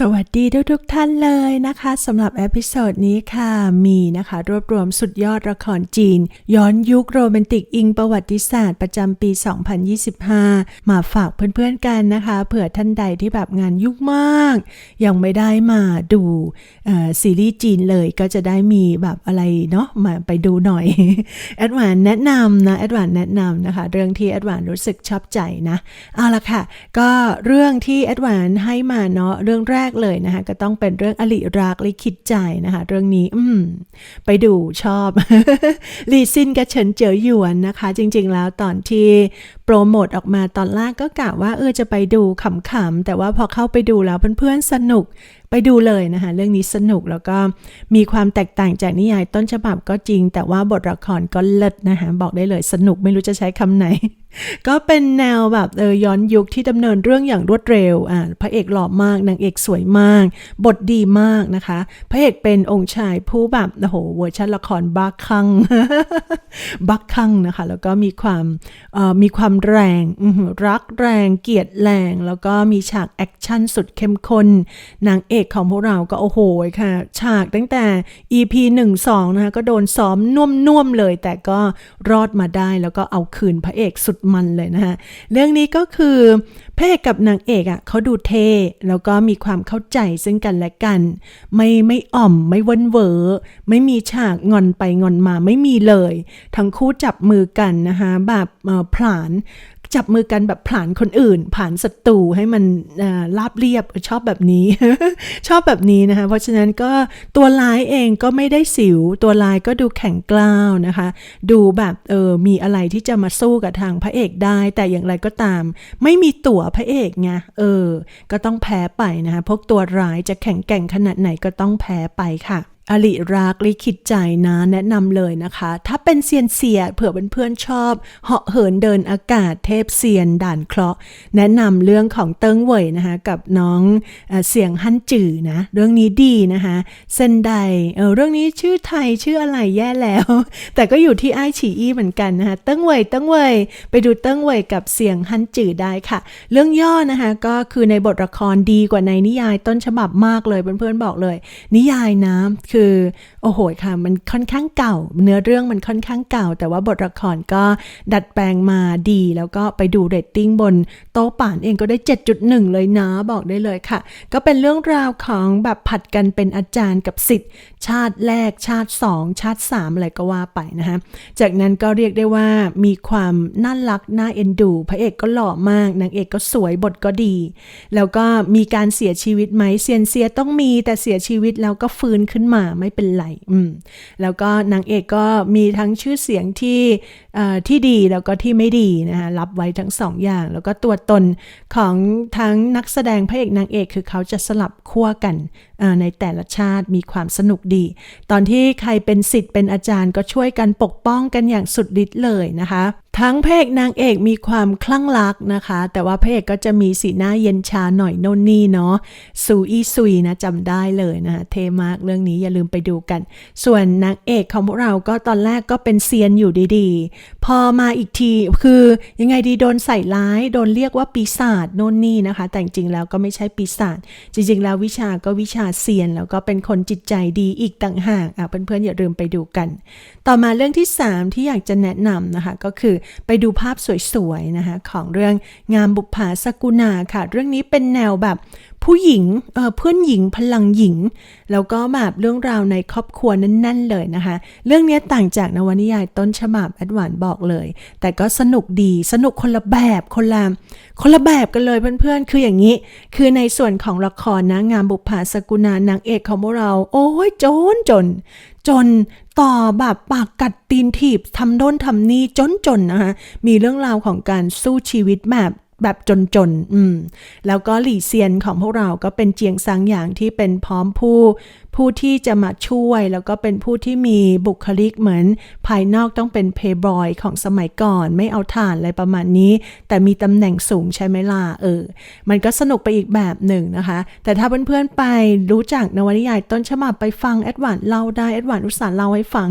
สวัสดีทุกทุกท่านเลยนะคะสำหรับเอพิโซดนี้ค่ะมีนะคะรวบรวมสุดยอดละครจีน ย้อนยุคโรแมนติกอิงประวัติศาสตร์ประจำปี 2025 มาฝากเพื่อนๆกันนะคะ เผื่อท่านใดที่แบบงานยุ่งมาก ยังไม่ได้มาดูซีรีส์จีนเลยก็จะได้มีแบบอะไรเนาะมาไปดูหน่อยแอดวานแนะนำนะแอดวานแนะนำนะคะ เรื่องที่แอดวานรู้สึกชอบใจนะเอาละค่ะ ก็เรื่องที่แอดวานให้มาเนาะเรื่องแรกเลยนะคะก็ต้องเป็นเรื่องอลิรักลิขิตใจนะคะ เรื่องนี้อืมไปดูชอบลีซินกับเฉินเจ๋อหยวนนะคะ จริงๆแล้วตอนที่ โปรโมทออกมาตอนแรกก็กะว่าเออจะไปดูขำๆแต่ว่าพอเข้าไปดูแล้วเพื่อนๆสนุกไปดูเลยนะคะเรื่องนี้สนุกแล้วก็มีความแตกต่างจากนิยายต้นฉบับก็จริง แต่ว่าบทละครก็เลิศนะคะบอกได้เลยสนุกไม่รู้จะใช้คำไหน ก็เป็นแนวแบบเออย้อนยุคที่ดำเนินเรื่องอย่างรวดเร็วอ่าพระเอกหล่อมากนางเอกสวยมาก บทดีมากนะคะ พระเอกเป็นองค์ชายผู้แบบโอ้โหเวอร์ชันละครบ้าคลั่งบักคังนะคะแล้วก็มีความเอ่อมีความแรง รักแรงเกลียดแรง แล้วก็มีฉากแอคชั่นสุดเข้มข้นนางเอกของพวกเราก็โอ้โหค่ะ ฉากตั้งแต่ EP 1 2 นะคะก็โดนซ้อมน่วมๆเลย แต่ก็รอดมาได้แล้วก็เอาคืนพระเอกสุดมันเลยนะคะเรื่องนี้ก็คือ พระเอกกับนางเอกอะเขาดูเท่แล้วก็มีความเข้าใจซึ่งกันและกัน ไม่ไม่อ่อมไม่วนเวอไม่มีฉากงอนไปงอนมาไม่มีเลย ทั้งคู่จับมือกันนะคะแบบผ่อผลาน จับมือกันแบบผลานคนอื่น ผ่านศัตรูให้มันราบเรียบชอบแบบนี้ ชอบแบบนี้นะคะ เพราะฉะนั้นก็ตัวลายเองก็ไม่ได้สิว ตัวลายก็ดูแข็งกล้าวนะคะ ดูแบบเออมีอะไรที่จะมาสู้กับทางพระเอกได้ แต่อย่างไรก็ตาม ไม่มีตั๋วพระเอกไงเออ ก็ต้องแพ้ไปนะคะพวกตัวร้ายจะแข็งแกร่งขนาดไหนก็ต้องแพ้ไปค่ะ อลิรักลิขิตใจนะแนะนำเลยนะคะ ถ้าเป็นเซียนเสียเผื่อเพื่อนๆชอบ เหาะเหินเดินอากาศเทพเซียนด่านเคราะห์แนะนำเรื่องของเติ้งเหวยนะคะกับน้องเอเสียงฮั่นจื่อนะเรื่องนี้ดีนะคะเซนไดเออเรื่องนี้ชื่อไทยชื่ออะไรแย่แล้ว แต่ก็อยู่ที่ไอฉีอีเหมือนกันนะคะเติ้งเหวยเติ้งเหวยไปดูเติ้งเหวยกับเสียงฮั่นจื่อได้ค่ะ เรื่องย่อนะคะก็คือในบทละครดีกว่าในนิยายต้นฉบับมากเลยเพื่อนๆบอกเลย นิยายนะคือโอ้โหค่ะ มันค่อนข้างเก่า เนื้อเรื่องมันค่อนข้างเก่า แต่ว่าบทละครก็ดัดแปลงมาดี แล้วก็ไปดูเรตติ้งบนโต๊ะป่านเองก็ได้ 7.1 เลยนะบอกได้เลยค่ะ ก็เป็นเรื่องราวของแบบผัดกันเป็นอาจารย์กับสิทธิ์ ชาติแรกชาติ 2 ชาติ 3 อะไรก็ว่าไปนะคะจากนั้นก็เรียกได้ว่ามีความน่ารักน่าเอ็นดู พระเอกก็หล่อมากนางเอกก็สวยบทก็ดี แล้วก็มีการเสียชีวิตไหมเซียนเซียต้องมีแต่เสียชีวิตแล้วก็ฟื้นขึ้นมาไม่เป็นไรอืมแล้วก็นางเอกก็มีทั้งชื่อเสียงที่อ่อที่ดีแล้วก็ที่ไม่ดีนะคะรับไว้ทั้งสองอย่าง แล้วก็ตัวตนของทั้งนักแสดงพระเอกนางเอกคือเขาจะสลับขั้วกันอ่อในแต่ละชาติมีความสนุกดี ตอนที่ใครเป็นสิทธิ์เป็นอาจารย์ก็ช่วยกันปกป้องกันอย่างสุดฤทธิ์เลยนะคะ ทั้งพระเอกนางเอกมีความคลั่งรักนะคะ แต่ว่าพระเอกก็จะมีสีหน้าเย็นชาหน่อยโน่นนี่เนาะซูอีซุยนะจำได้เลยนะคะเทมากเรื่องนี้อย่าลืมไปดูกัน ส่วนนางเอกของพวกเราก็ตอนแรกก็เป็นเซียนอยู่ดีๆ พอมาอีกทีคือยังไงดีโดนใส่ร้ายโดนเรียกว่าปีศาจโน่นนี่นะคะ แต่จริงแล้วก็ไม่ใช่ปีศาจจริง ๆ แล้ววิชาก็วิชาเซียนแล้วก็เป็นคนจิตใจดีอีกต่างหากอะเพื่อนๆอย่าลืมไปดูกัน ต่อมาเรื่องที่ 3 ที่อยากจะแนะนำนะคะก็คือไปดูภาพสวยๆนะคะของเรื่องงามบุปผาสกุณาค่ะ เรื่องนี้เป็นแนวแบบผู้หญิงเออเพื่อนหญิงพลังหญิง แล้วก็แบบเรื่องราวในครอบครัวนั่น ๆ เลยนะคะ เรื่องนี้ต่างจากนวนิยายต้นฉบับแอดวานบอกเลย แต่ก็สนุกดีสนุกคนละแบบคนละคนละแบบกันเลยเพื่อนๆ คืออย่างนี้ คือในส่วนของละครนะงามบุปผาสกุณานางเอกของพวกเรา โอ้ยโจนจน จนต่อแบบปากกัดตีนถีบทำโน้นทำนี่จนจนนะคะมีเรื่องราวของการสู้ชีวิตแบบแบบจนๆ อืม แล้วก็หลี่เซียนของพวกเราก็เป็นเจียงซางอย่างที่เป็นพร้อมผู้ ผู้ที่จะมาช่วยแล้วก็เป็นผู้ที่มีบุคลิกเหมือน ภายนอกต้องเป็นเพย์บอยของสมัยก่อน ไม่เอาฐานอะไรประมาณนี้ แต่มีตำแหน่งสูงใช่ไหมล่ะเออ มันก็สนุกไปอีกแบบหนึ่งนะคะ แต่ถ้าเพื่อนๆไปรู้จักนวนิยายต้นฉบับไปฟังแอดวานเล่าได้แอดวานอุตส่าห์เล่าให้ฟัง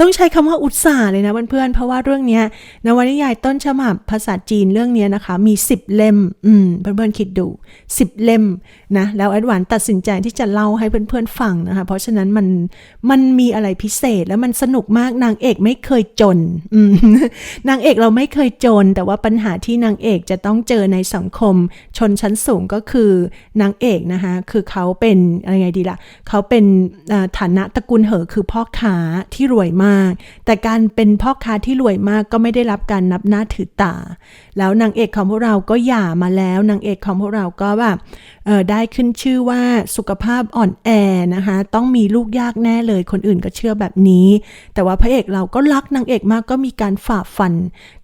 ต้องใช้คำว่าอุตส่าห์เลยนะเพื่อนๆเพราะว่าเรื่องนี้นวนิยายต้นฉบับภาษาจีนเรื่องนี้นะคะมี 10 เล่มอืมเพื่อนๆคิดดู 10 เล่มนะแล้วแอดวานตัดสินใจที่จะเล่าให้เพื่อนๆฟังนะคะ เพราะฉะนั้นมันมันมีอะไรพิเศษแล้วมันสนุกมากนางเอกไม่เคยจนนางเอกเราไม่เคยจน แต่ว่าปัญหาที่นางเอกจะต้องเจอในสังคม ชนชั้นสูงก็คือนางเอกนะคะคือเขาเป็นอะไรไงดีล่ะเขาเป็นฐานะตระกูลเหอคือพ่อค้าที่รวยมาก แต่การเป็นพ่อค้าที่รวยมากก็ไม่ได้รับการนับหน้าถือตา แล้วนางเอกของพวกเราก็หย่ามาแล้วนางเอกของพวกเราก็แบบได้ขึ้นชื่อว่าสุขภาพอ่อนแอนะคะต้องมีลูกยากแน่เลย คนอื่นก็เชื่อแบบนี้ แต่ว่าพระเอกเราก็รักนางเอกมากก็มีการฝ่าฟัน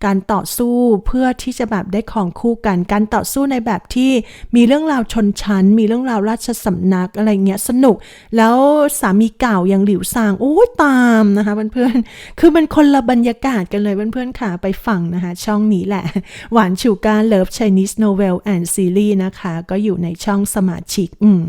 การต่อสู้เพื่อที่จะแบบได้ของคู่กัน การต่อสู้ในแบบที่มีเรื่องราวชนชั้น มีเรื่องราวราชสำนักอะไรเงี้ยสนุก แล้วสามีเก่าอย่างหลิวซางโอ้ยตามนะคะเพื่อนๆ คือมันคนละบรรยากาศกันเลยเพื่อนๆค่ะไปฟังนะคะ ช่องนี้แหละ หวานชูการเลิฟ Chinese Novel and Series นะคะ ก็อยู่ในช่องสมาชิกอืม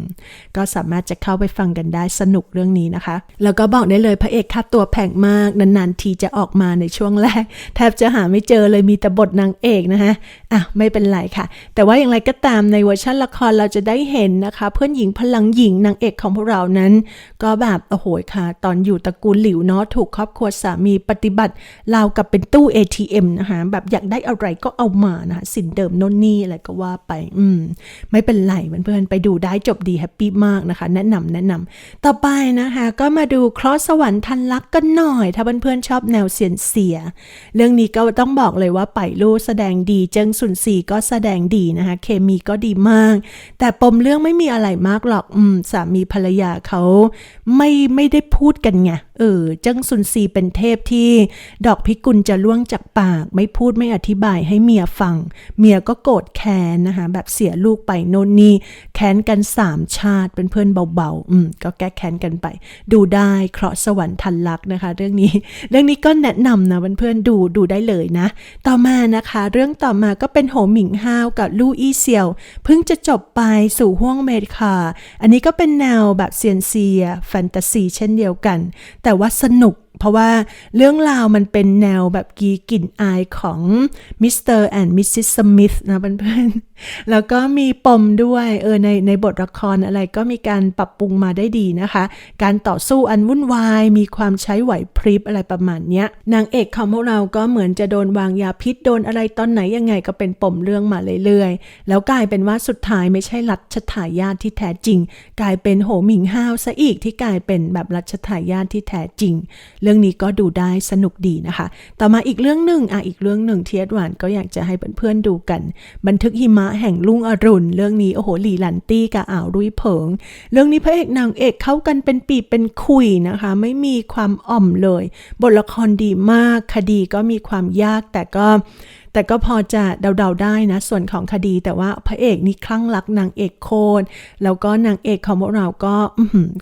ก็สามารถจะเข้าไปฟังกันได้สนุกเรื่องนี้นะคะ แล้วก็บอกได้เลยพระเอกค่าตัวแพงมากนานๆทีจะออกมาในช่วงแรก แทบจะหาไม่เจอเลยมีแต่บทนางเอกนะคะอะไม่เป็นไรค่ะ แต่ว่าอย่างไรก็ตามในเวอร์ชันละครเราจะได้เห็นนะคะ เพื่อนหญิงพลังหญิงนางเอกของพวกเรานั้น ก็แบบโอ้โหค่ะ ตอนอยู่ตระกูลหลิวเนาะถูกครอบครัวสามีปฏิบัติราวกับเป็นตู้ ATM นะคะแบบอยากได้อะไรก็เอามานะคะสินเดิมโน่นนี่อะไรก็ว่าไป อืม ไม่เป็นไรเพื่อนๆไปดูได้จบดีแฮปปี้มากนะคะ แนะนำแนะนำต่อไปนะคะ ก็มาดูครอสสวรรค์ทันลักกันหน่อย ถ้าเพื่อนๆชอบแนวเสียนเสีย เรื่องนี้ก็ต้องบอกเลยว่าไปลู่แสดงดีเจิงสุนซีก็แสดงดีนะคะ เคมีก็ดีมาก แต่ปมเรื่องไม่มีอะไรมากหรอก อืม สามีภรรยาเขาไม่ไม่ได้พูดกันไง เออ เจิงซุนซีเป็นเทพที่ดอกพิกุลจะล่วงจากปาก ไม่พูดไม่อธิบายให้เมียฟัง เมียก็โกรธแค้นนะคะ แบบเสียลูกไปโน่นนี่ แค้นกันสามชาติเป็นเพื่อนเบาๆ อืมก็แก้แค้นกันไป ดูได้เคราะห์สวรรค์ทันลักนะคะ เรื่องนี้ เรื่องนี้ก็แนะนำนะเพื่อนๆดูดูได้เลยนะ ต่อมานะคะ เรื่องต่อมาก็เป็นโหหมิงฮาวกับลู่อี้เซียวเพิ่งจะจบไปสู่ห้วงเมดคาอันนี้ก็เป็นแนวแบบเซียนเซียแฟนตาซีเช่นเดียวกัน แต่ว่าสนุกเพราะว่าเรื่องราวมันเป็นแนวแบบกีกลิ่นอายของมิสเตอร์แอนด์มิสซิสสมิธนะเพื่อนๆ แล้วก็มีปมด้วยเออในในบทละครอะไรก็มีการปรับปรุงมาได้ดีนะคะ การต่อสู้อันวุ่นวาย มีความใช้ไหวพริบอะไรประมาณเนี้ย นางเอกของพวกเราก็เหมือนจะโดนวางยาพิษโดนอะไรตอนไหนยังไงก็เป็นปมเรื่องมาเรื่อยๆ แล้วกลายเป็นว่าสุดท้ายไม่ใช่รัชทายาทที่แท้จริง กลายเป็นโหมิงห้าวซะอีกที่กลายเป็นแบบรัชทายาทที่แท้จริงเรื่องนี้ก็ดูได้สนุกดีนะคะ ต่อมาอีกเรื่องหนึ่งอะอีกเรื่องหนึ่งที่เอ็ดวานก็อยากจะให้เพื่อนๆดูกัน บันทึกหิมะแห่งลุงอรุณ เรื่องนี้โอ้โหหลีหลันตี้กับอ่าวรุยเผิง เรื่องนี้พระเอกนางเอกเข้ากันเป็นปีเป็นคุยนะคะ ไม่มีความอ่อมเลย บทละครดีมากคดีก็มีความยากแต่ก็ แต่ก็พอจะเดาๆได้นะ ส่วนของคดีแต่ว่าพระเอกนี่คลั่งรักนางเอกโคตรแล้วก็นางเอกของพวกเราก็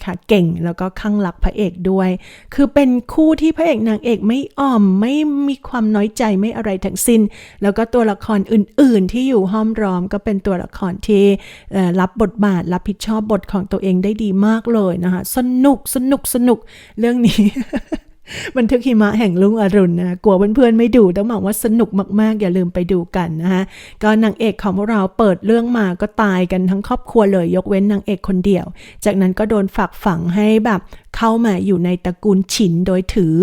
ค่ะเก่งแล้วก็คลั่งรักพระเอกด้วย คือเป็นคู่ที่พระเอกนางเอกไม่อ่อมไม่มีความน้อยใจไม่อะไรทั้งสิ้น แล้วก็ตัวละครอื่น ๆ ที่อยู่ห้อมร้อมก็เป็นตัวละครที่รับบทบาทรับผิดชอบบทของตัวเองได้ดีมากเลยนะคะสนุกสนุกสนุกเรื่องนี้ บันทึกหิมะแห่งลุงอรุณนะกลัวเพื่อนๆไม่ดูต้องบอกว่าสนุกมากๆ อย่าลืมไปดูกันนะคะก็นางเอกของพวกเราเปิดเรื่องมาก็ตายกันทั้งครอบครัวเลยยกเว้นนางเอกคนเดียว จากนั้นก็โดนฝากฝังให้แบบ เข้ามาอยู่ในตระกูลฉินโดยถือ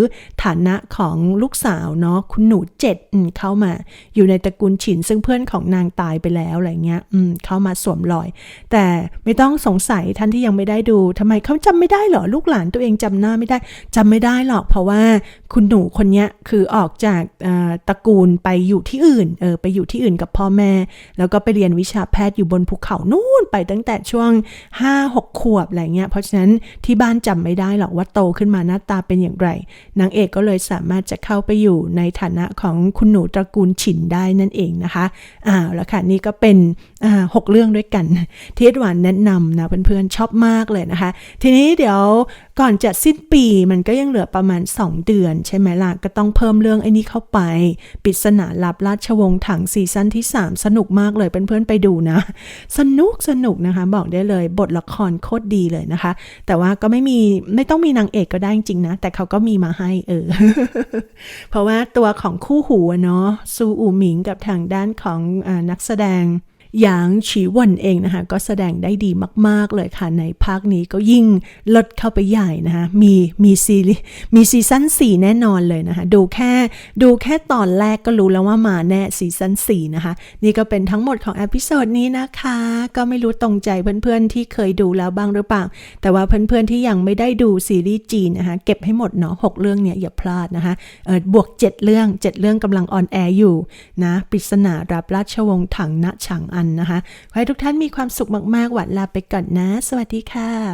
ฐานะของลูกสาวเนาะคุณหนูเจ็ดเข้ามาอยู่ในตระกูลฉิน ซึ่งเพื่อนของนางตายไปแล้วอะไรเงี้ยเข้ามาสวมรอย แต่ไม่ต้องสงสัยท่านที่ยังไม่ได้ดูทำไมเขาจำไม่ได้เหรอลูกหลานตัวเองจำหน้าไม่ได้จำไม่ได้หรอกเพราะว่าคุณหนูคนเนี้ยคือออกจากตระกูลไปอยู่ที่อื่นเออไปอยู่ที่อื่นกับพ่อแม่ แล้วก็ไปเรียนวิชาแพทย์อยู่บนภูเขานู่นไปตั้งแต่ช่วง5-6ขวบอะไรเงี้ยเพราะฉะนั้นที่บ้านจำไม่ได้หรอกว่าโตขึ้นมาหน้าตาเป็นอย่างไร นางเอกก็เลยสามารถจะเข้าไปอยู่ในฐานะของคุณหนูตระกูลฉินได้นั่นเองนะคะอ้าวแล้วค่ะนี่ก็เป็น หกเรื่องด้วยกันที่หวานแนะนำนะเพื่อนๆชอบมากเลยนะคะ ทีนี้เดี๋ยวก่อนจะสิ้นปีมันก็ยังเหลือประมาณ 2 เดือน ใช่ไหมล่ะ ก็ต้องเพิ่มเรื่องไอ้นี้เข้าไปปริศนาลับราชวงศ์ถังซีซั่นที่ 3 สนุกมากเลยเพื่อนๆไปดูนะ สนุกสนุกนะคะ บอกได้เลยบทละครโคตรดีเลยนะคะ แต่ว่าก็ไม่มีไม่ต้องมีนางเอกก็ได้จริงนะ แต่เขาก็มีมาให้เออ เพราะว่าตัวของคู่หูเนาะซูอูหมิงกับทางด้านของอนักแสดง หยางฉีหวนเองนะคะก็แสดงได้ดีมาก ๆ เลยค่ะ ในภาคนี้ก็ยิ่งลดเข้าไปใหญ่นะคะมีมีซีรีมีซีซั่น4 แน่นอนเลยนะคะ ดูแค่ดูแค่ตอนแรกก็รู้แล้วว่ามาแน่ซีซั่น4 นะคะ นี่ก็เป็นทั้งหมดของอพิโซดนี้นะคะ ก็ไม่รู้ตรงใจเพื่อนๆ ที่เคยดูแล้วบ้างหรือเปล่า แต่ว่าเพื่อนๆ ที่ยังไม่ได้ดูซีรีส์จีนนะคะ เก็บให้หมดเนาะหกเรื่องเนี่ยอย่าพลาดนะคะเออบวก 7 เรื่อง 7 เรื่องกำลังออนแอร์อยู่นะปริศนารับราชวงศ์ถังณฉางอันนะคะขอให้ทุกท่านมีความสุขมากๆหวัดลาไปก่อนนะ สวัสดีค่ะ